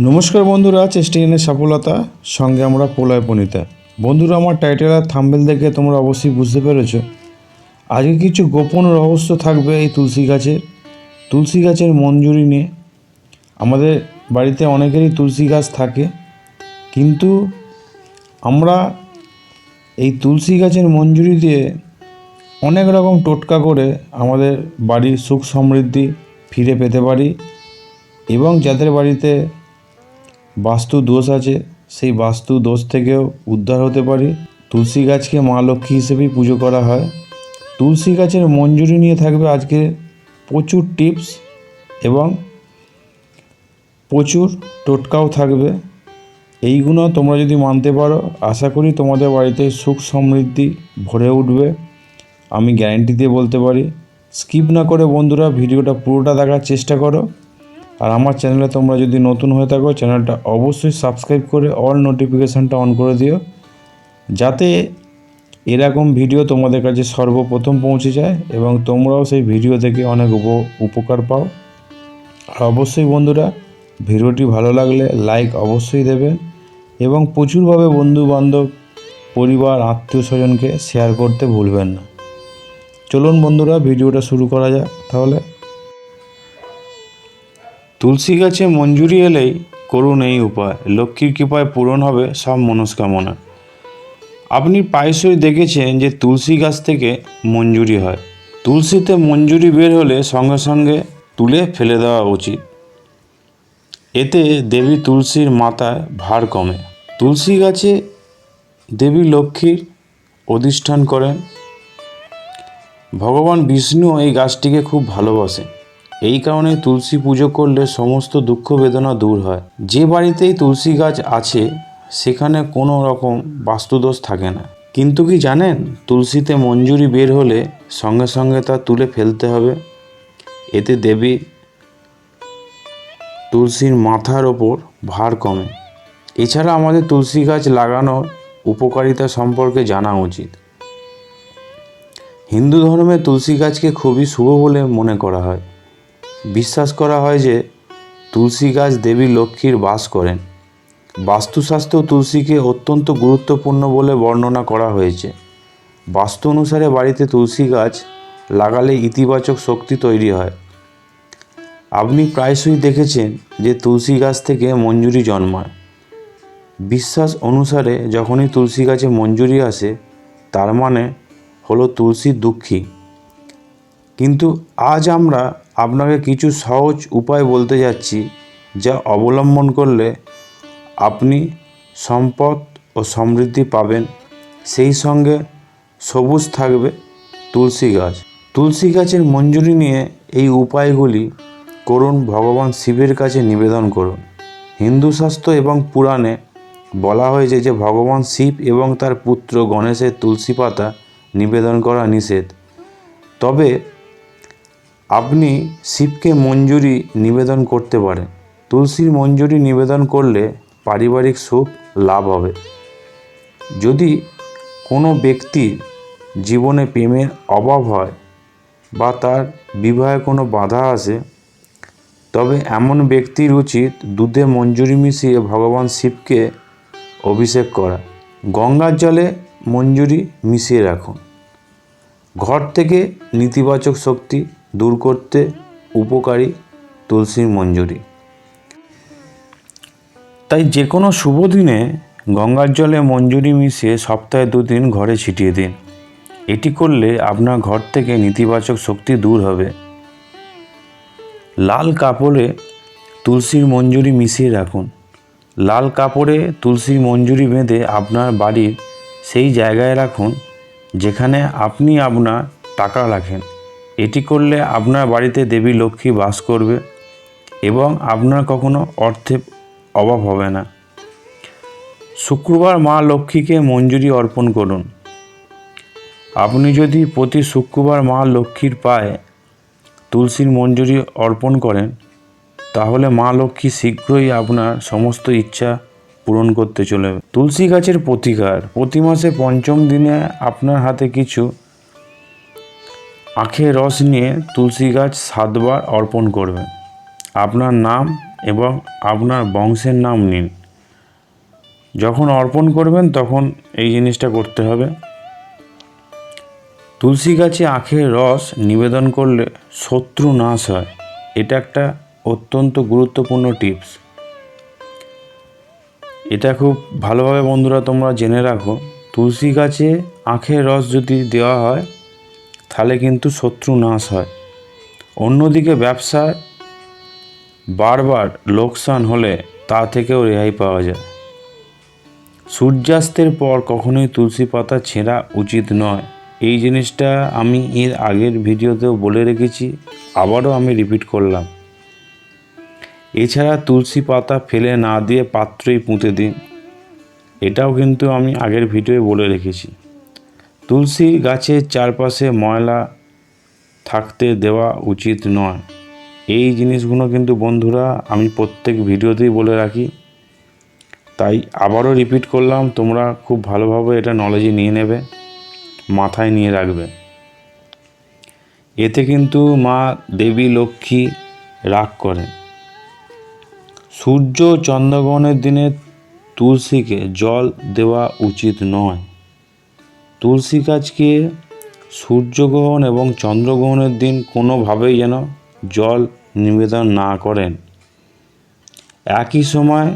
নমস্কার বন্ধুরা চেষ্টা এনে সফলতা, সঙ্গে আমরা প্রলয় পণিতা বন্ধুরা, আমার টাইটেল আর থাম্বেল দেখে তোমরা অবশ্যই বুঝতে পেরেছ। আজকে কিছু গোপন রহস্য থাকবে এই তুলসী গাছের তুলসী গাছের মঞ্জুরি নিয়ে। আমাদের বাড়িতে অনেকেরই তুলসী গাছ থাকে। কিন্তু আমরা এই তুলসী গাছের মঞ্জুরি দিয়ে অনেক রকম টোটকা করে আমাদের বাড়ির সুখ সমৃদ্ধি ফিরে পেতে পারি। এবং যাদের বাড়িতে বাস্তু দোষ আছে, সেই বাস্তু দোষ থেকেও উদ্ধার হতে পারি। তুলসী গাছকে মা লক্ষ্মী হিসেবেই পুজো করা হয়। তুলসী গাছের মঞ্জুরি নিয়ে থাকবে আজকে প্রচুর টিপস এবং প্রচুর টোটকাও থাকবে। এইগুলো তোমরা যদি মানতে পারো, আশা করি তোমাদের বাড়িতে সুখ সমৃদ্ধি ভরে উঠবে। আমি গ্যারেন্টি দিয়ে বলতে পারি স্কিপ না করে বন্ধুরা ভিডিওটা পুরোটা দেখার চেষ্টা করো। আর আমার চ্যানেলে তোমরা যদি নতুন হয়ে থাকো চ্যানেলটা অবশ্যই সাবস্ক্রাইব করে অল নোটিফিকেশানটা অন করে দিও, যাতে এরকম ভিডিও তোমাদের কাছে সর্বপ্রথম পৌঁছে যায় এবং তোমরাও সেই ভিডিও থেকে অনেক উপ, উপকার পাও। আর অবশ্যই বন্ধুরা, ভিডিওটি ভালো লাগলে লাইক অবশ্যই দেবেন এবং প্রচুরভাবে বন্ধু বান্ধব পরিবার, আত্মীয় স্বজনকে শেয়ার করতে ভুলবেন না। চলুন বন্ধুরা ভিডিওটা শুরু করা যাক তাহলে। তুলসী গাছে মঞ্জুরি এলেই করুন এই উপায়। লক্ষ্মীর কৃপায় পূরণ হবে সব মনস্কামনা। আপনি প্রায়শই দেখেছেন যে তুলসী গাছ থেকে মঞ্জুরি হয়। তুলসীতে মঞ্জুরি বের হলে সঙ্গে সঙ্গে তুলে ফেলে দেওয়া উচিত। এতে দেবী তুলসীর মাথায় ভার কমে। তুলসী গাছে দেবী লক্ষ্মীর অধিষ্ঠান করেন। ভগবান বিষ্ণু এই গাছটিকে খুব ভালোবাসে এই কারণে তুলসী পুজো করলে সমস্ত দুঃখ বেদনা দূর হয়। যে বাড়িতেই তুলসী গাছ আছে, সেখানে কোনো রকম বাস্তুদোষ থাকে না। কিন্তু কি জানেন, তুলসীতে মঞ্জুরি বের হলে সঙ্গে সঙ্গে তা তুলে ফেলতে হবে। এতে দেবী তুলসীর মাথার ওপর ভার কমে। এছাড়া আমাদের তুলসী গাছ লাগানোর উপকারিতা সম্পর্কে জানা উচিত। হিন্দু ধর্মে তুলসী গাছকে খুবই শুভ বলে মনে করা হয়। বিশ্বাস করা হয় যে তুলসী গাছ দেবী লক্ষ্মীর বাস করেন। বাস্তুশাস্ত্র তুলসীকে অত্যন্ত গুরুত্বপূর্ণ বলে বর্ণনা করা হয়েছে। বাস্তু অনুসারে বাড়িতে তুলসী গাছ লাগালে ইতিবাচক শক্তি তৈরি হয়। আপনি প্রায়শই দেখেছেন যে তুলসী গাছ থেকে মঞ্জুরি জন্মায়। বিশ্বাস অনুসারে যখনই তুলসী গাছে মঞ্জুরি আসে, তার মানে হলো তুলসী দুঃখী। কিন্তু আজ আমরা আপনাকে কিছু সহজ উপায় বলতে যাচ্ছি যা অবলম্বন করলে আপনি সম্পদ ও সমৃদ্ধি পাবেন। সেই সঙ্গে সবুজ থাকবে তুলসী গাছ। তুলসী গাছের মঞ্জুরি নিয়ে এই উপায়গুলি করুন ভগবান শিবের কাছে নিবেদন করুন। হিন্দু শাস্ত্র এবং পুরাণে বলা হয়েছে যে ভগবান শিব এবং তার পুত্র গণেশের তুলসী পাতা নিবেদন করা নিষেধ। তবে আপনি শিবকে মঞ্জুরি নিবেদন করতে পারেন। তুলসীর মঞ্জুরি নিবেদন করলে পারিবারিক সুখ লাভ হবে। যদি কোনো ব্যক্তির জীবনে প্রেমের অভাব হয় বা তার বিবাহে কোনো বাধা আসে, তবে এমন ব্যক্তির উচিত দুধে মঞ্জুরি মিশিয়ে ভগবান শিবকে অভিষেক করা। গঙ্গার জলে মঞ্জুরি মিশিয়ে রাখুন। ঘর থেকে নেতিবাচক শক্তি দূর করতে উপকারী তুলসীর মঞ্জুরি। তাই যে কোনো শুভ দিনে গঙ্গার জলে মঞ্জুরি মিশিয়ে সপ্তাহে দুদিন ঘরে ছিটিয়ে দিন। এটি করলে আপনার ঘর থেকে নেতিবাচক শক্তি দূর হবে। লাল কাপড়ে তুলসীর মঞ্জুরি মিশিয়ে রাখুন। লাল কাপড়ে তুলসীর মঞ্জুরি বেঁধে আপনার বাড়ির সেই জায়গায় রাখুন, যেখানে আপনি আপনার টাকা রাখেন। এটি করলে আপনার বাড়িতে দেবী লক্ষ্মী বাস করবে এবং আপনার কখনো অর্থে অভাব হবে না। শুক্রবার মা লক্ষ্মীকে মঞ্জুরি অর্পণ করুন। আপনি যদি প্রতি শুক্রবার মা লক্ষ্মীর পায়ে তুলসীর মঞ্জুরি অর্পণ করেন, তাহলে মা লক্ষ্মী শীঘ্রই আপনার সমস্ত ইচ্ছা পূরণ করতে চলেবে তুলসী গাছের প্রতিকার, প্রতি মাসে পঞ্চম দিনে আপনার হাতে কিছু আখের রস নিয়ে তুলসী গাছ সাতবার অর্পণ করবেন। আপনার নাম এবং আপনার বংশের নাম নিন। যখন অর্পণ করবেন তখন এই জিনিসটা করতে হবে। তুলসী গাছে আখের রস নিবেদন করলে শত্রু নাশ হয়। এটা একটা অত্যন্ত গুরুত্বপূর্ণ টিপস। এটা খুব ভালোভাবে বন্ধুরা তোমরা জেনে রাখো। তুলসী গাছে আখের রস যদি দেওয়া হয় তাহলে কিন্তু শত্রু নাশ হয়। অন্যদিকে ব্যবসায় বারবার লোকসান হলে তা থেকেও রেহাই পাওয়া যায়। সূর্যাস্তের পর কখনোই তুলসী পাতা ছেঁড়া উচিত নয়। এই জিনিসটা আমি এর আগের ভিডিওতেও বলে রেখেছি, আবারও আমি রিপিট করলাম। এছাড়া তুলসী পাতা ফেলে না দিয়ে পাত্রেই পুঁতে দিন। এটাও কিন্তু আমি আগের ভিডিওয়ে বলে রেখেছি। তুলসী গাছের চারপাশে ময়লা থাকতে দেওয়া উচিত নয়। এই জিনিসগুলো কিন্তু বন্ধুরা আমি প্রত্যেক ভিডিওতেই বলে রাখি। তাই আবারও রিপিট করলাম, তোমরা খুব ভালোভাবে এটা নলেজে নিয়ে নেবে, মাথায় নিয়ে রাখবে। এতে কিন্তু মা দেবী লক্ষ্মী রাগ করেন সূর্য চন্দ্রগ্রহণের দিনে তুলসীকে জল দেওয়া উচিত নয়। তুলসী গাছকে সূর্যগ্রহণ এবং চন্দ্রগ্রহণের দিন কোনোভাবেই যেন জল নিবেদন না করেন। একই সময়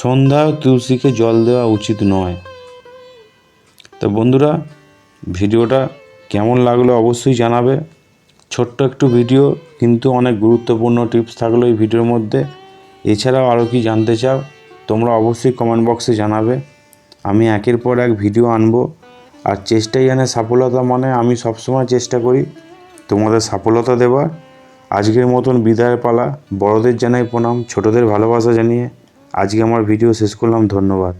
সন্ধ্যায় তুলসীকে জল দেওয়া উচিত নয়। তো বন্ধুরা, ভিডিওটা কেমন লাগল অবশ্যই জানাবে। ছোট্ট একটু ভিডিও, কিন্তু অনেক গুরুত্বপূর্ণ টিপস থাকল এই ভিডিওর মধ্যে। এছাড়াও আরও কি জানতে চাও, তোমরা অবশ্যই কমেন্ট বক্সে জানাবে। আমি একের পর এক ভিডিও আনব। আর চেষ্টাই জানে সফলতা মানে আমি সবসময় চেষ্টা করি তোমাদের সফলতা দেবার। আজকের মতন বিদায় পালা। বড়দের জানাই প্রণাম, ছোটদের ভালোবাসা জানিয়ে আজকে আমার ভিডিও শেষ করলাম। ধন্যবাদ।